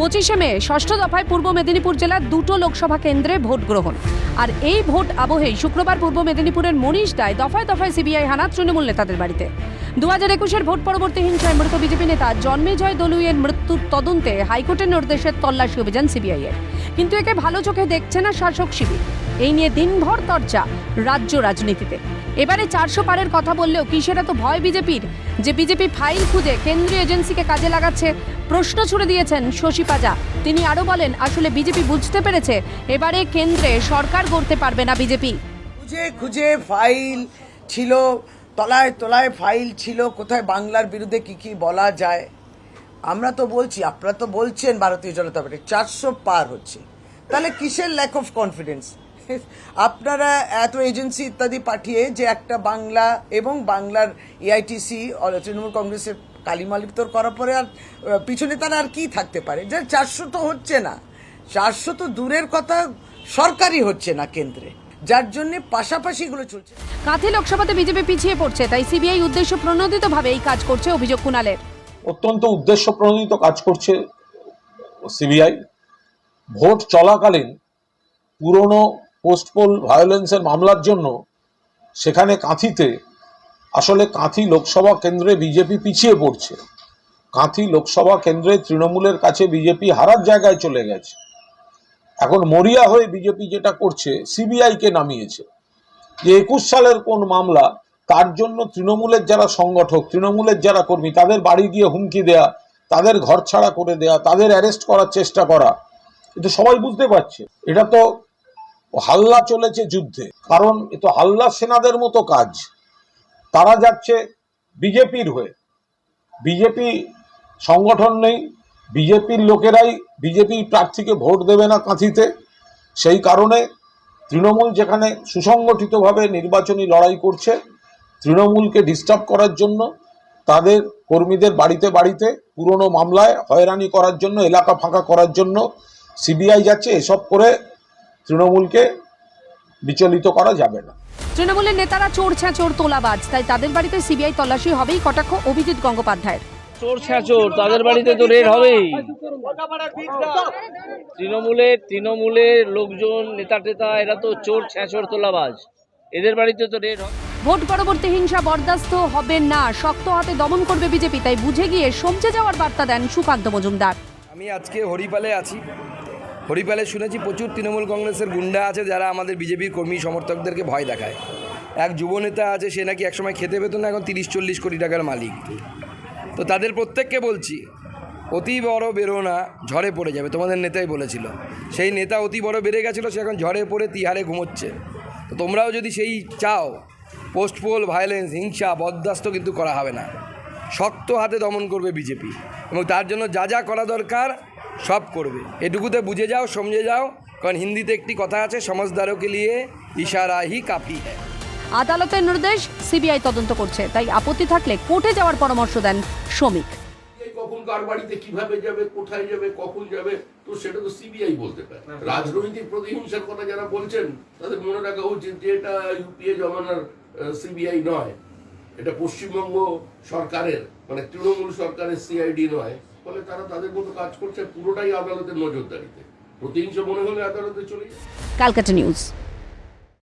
পঁচিশে মে, ষষ্ঠ দফায় পূর্ব মেদিনীপুর জেলার দুটো লোকসভা কেন্দ্রে ভোট গ্রহণ। আর এই ভোট আবহেই শুক্রবার পূর্ব মেদিনীপুরের মনীষ দায় দফায় দফায় সিবিআই হানা তৃণমূল নেতাদের বাড়িতে। দু হাজার একুশের ভোট পরবর্তী হিংসায় মৃত বিজেপি নেতা জন্মেজয় দলুইয়ের মৃত্যুর তদন্তে হাইকোর্টের নির্দেশে তল্লাশি অভিযান সিবিআই এর। কিন্তু একে ভালো চোখে দেখছে না শাসক শিবির। এই নিয়ে দিনভর চর্চা রাজ্য রাজনীতিতে। এবারে চারশো পারের কথা বললেও কিসের তো ভয় বিজেপির? যে বিজেপি ফাইল খুঁজে কেন্দ্রীয় এজেন্সিকে কাজে লাগাচ্ছে, প্রশ্ন ছুড়ে দিয়েছেন শশী পাজা। তিনি আরও বলেন, আসলে বিজেপি বুঝতে পেরেছে, এবারে কেন্দ্রে সরকার গড়তে পারবে না বিজেপি। খুঁজে খুঁজে ফাইল ছিল, তলায় তলায় ফাইল ছিল, কোথায় বাংলার বিরুদ্ধে কি কি বলা যায়? আমরা তো বলছি, আপনারা তো বলছেন ভারতীয় জনতা পার্টি, চারশো পার হচ্ছে। তাহলে কিসের ল্যাক অফ কনফিডেন্স আপনারা এত এজেন্সি ইত্যাদি পাঠিয়ে যে একটা বাংলা এবং বাংলার এআইটিসি তৃণমূল কংগ্রেসের কালিমালিক তোর করার পরে আর পিছনে তারা আর কি থাকতে পারে? যে চারশো তো হচ্ছে না। চারশো তো দূরের কথা সরকারই হচ্ছে না কেন্দ্রে। যার জন্য পাশাপাশি এগুলো চলছে। কাঁথি লোকসভাতে বিজেপি পিছিয়ে পড়ছে তাই সিবিআই উদ্দেশ্য প্রণোদিতভাবে এই কাজ করছে অভিযোগ কুণালের। অত্যন্ত উদ্দেশ্য প্রণোদিত কাজ করছে সিবিআই ভোট চলাকালীন পুরনো পোস্টপোল ভায়োলেন্সের মামলার জন্য সেখানে কাঁথিতে, আসলে কাঁথি লোকসভা কেন্দ্রে বিজেপি পিছিয়ে পড়ছে। কাঁথি লোকসভা কেন্দ্রে তৃণমূলের কাছে বিজেপি হারার জায়গায় চলে গেছে। এখন মরিয়া হয়ে বিজেপি যেটা করছে সিবিআইকে নামিয়েছে। যে একুশ সালের কোন মামলা, তার জন্য তৃণমূলের যারা সংগঠক, তৃণমূলের যারা কর্মী, তাদের বাড়ি গিয়ে হুমকি দেয়া, তাদের ঘর ছাড়া করে দেয়া, তাদের অ্যারেস্ট করার চেষ্টা করা কিন্তু সবাই বুঝতে পারছে। এটা তো হাল্লা চলেছে যুদ্ধে। কারণ এ তো হাল্লা সেনাদের মতো কাজ। তারা যাচ্ছে বিজেপির হয়ে। বিজেপি সংগঠন নেই। বিজেপির লোকেরাই বিজেপি প্রার্থীকে ভোট দেবে না কাঁথিতে। সেই কারণে তৃণমূল যেখানে সুসংগঠিতভাবে নির্বাচনী লড়াই করছে, তৃণমূলকে ডিস্টার্ব করার জন্য, তাদের কর্মীদের বাড়িতে বাড়িতে পুরনো মামলায় হয়রানি করার জন্য, এলাকা ফাঁকা করার জন্য, সিবিআই যাচ্ছে, এসব করে তৃণমূলকে বিচলিত করা যাবে না। তৃণমূলের নেতারা চোর ছ্যাঁচোর তোলাবাজ তাই তাদের বাড়িতে সিবিআই তল্লাশি হবেই কটাক্ষ অভিজিৎ গঙ্গোপাধ্যায়ের। চোর ছ্যাচোর তাদের বাড়িতে তো রেড হবেই। তৃণমূলের তৃণমূলের লোকজন নেতা টেতা এরা তো চোর ছ্যাচোর তোলাবাজ। এদের বাড়িতে তো রেড হবে। ভোট পরবর্তী হিংসা বরদাস্ত হবে না শক্ত হাতে দমন করবে বিজেপি তাই বুঝে গিয়ে সমঝে যাওয়ার বার্তা দেন সুকান্ত মজুমদার। আমি আজকে হরিপালে আছি। হরিপালে শুনেছি প্রচুর তৃণমূল কংগ্রেসের গুন্ডা আছে যারা আমাদের বিজেপির কর্মী সমর্থকদেরকে ভয় দেখায়। এক যুবনেতা আছে, সে নাকি একসময় খেতে পেত না, এখন তিরিশ চল্লিশ কোটি টাকার মালিক। তো তাদের প্রত্যেককে বলছি, অতি বড় বেরো না ঝড়ে পড়ে যাবে, তোমাদের নেতাই বলেছিল। সেই নেতা অতি বড় বেড়ে গেছিল, সে এখন ঝড়ে পড়ে তিহারে ঘুমোচ্ছে। তো তোমরাও যদি সেই চাও, পোস্টপোল ভায়োলেন্স, হিংসা, বরদাস্ত কিন্তু করা হবে না। শক্ত হাতে দমন করবে বিজেপি। এবং তার জন্য যা যা করা দরকার সব করবে। এটুকুতে বুঝে যাও সমঝে যাও কারণ হিন্দিতে একটি কথা আছে সমজদারকে লিয়ে ইশারা হি কাফি হ্যায় আদালতের নির্দেশ সিবিআই তদন্ত করছে তাই আপত্তি থাকলে কোর্টে যাওয়ার পরামর্শ দেন শ্রমিক। কখন কার বাড়িতে কীভাবে যাবে কোথায় যাবে কখন যাবে তো সেটা তো সিবিআই বলতে পারে। রাজনৈতিক প্রতিহিংসার কথা যারা বলছেন তাদের মনে রাখা উচিত যে এটা ইউপিএ জমানার সিবিআই নয়। এটা পশ্চিমবঙ্গ সরকারের মানে তৃণমূল সরকারের সিআইডি নয়। ফলে তারা তাদের মতো কাজ করছে, পুরোটাই আদালতের নজরদারিতে। প্রতিহিংসা মনে হলে আদালতে চলে যায় ক্যালকাটা নিউজ।